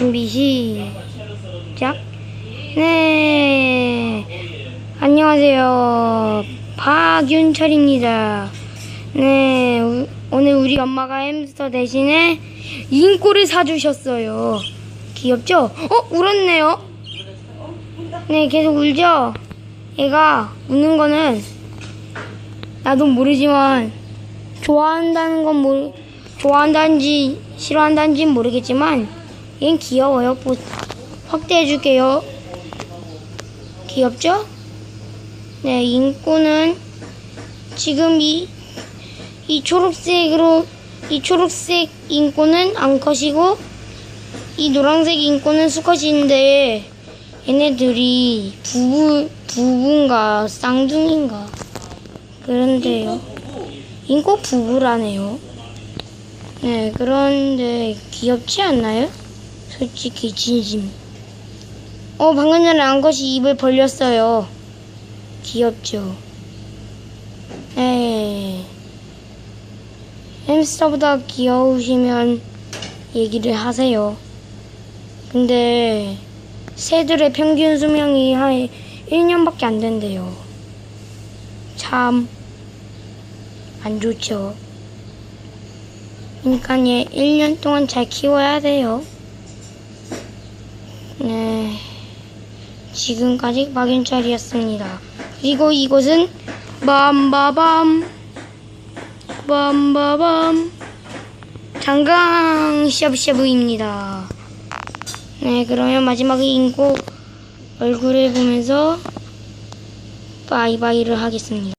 준비 시작. 네. 안녕하세요. 박윤철입니다. 네. 우- 오늘 우리 엄마가 햄스터 대신에 인꼬를 사주셨어요. 귀엽죠? 어? 울었네요. 네, 계속 울죠? 얘가 우는 거는 나도 모르지만 좋아한다는 건 모르, 좋아한다는지 싫어한다는지는 모르겠지만 얘는 귀여워요. 보, 확대해 줄게요. 귀엽죠? 네, 인꼬는 지금 이, 이 초록색으로 이 초록색 인꼬는 암컷이고 이 노란색 인꼬는 수컷인데 얘네들이 부부 부부인가 쌍둥이인가 그런데요. 인꼬 부부라네요. 네, 그런데 귀엽지 않나요? 솔직히 진심. 어, 방금 전에 암컷이 입을 벌렸어요. 귀엽죠? 네. 햄스터보다 귀여우시면 얘기를 하세요. 근데 새들의 평균 수명이 한 1년밖에 안 된대요. 참 안 좋죠. 그러니까 얘 1년 동안 잘 키워야 돼요. 네. 지금까지 박윤철이었습니다. 그리고 이곳은 빰바밤 빰바밤 장강 샤브샤브입니다. 네, 그러면 마지막에 인고 얼굴을 보면서 바이바이를 하겠습니다.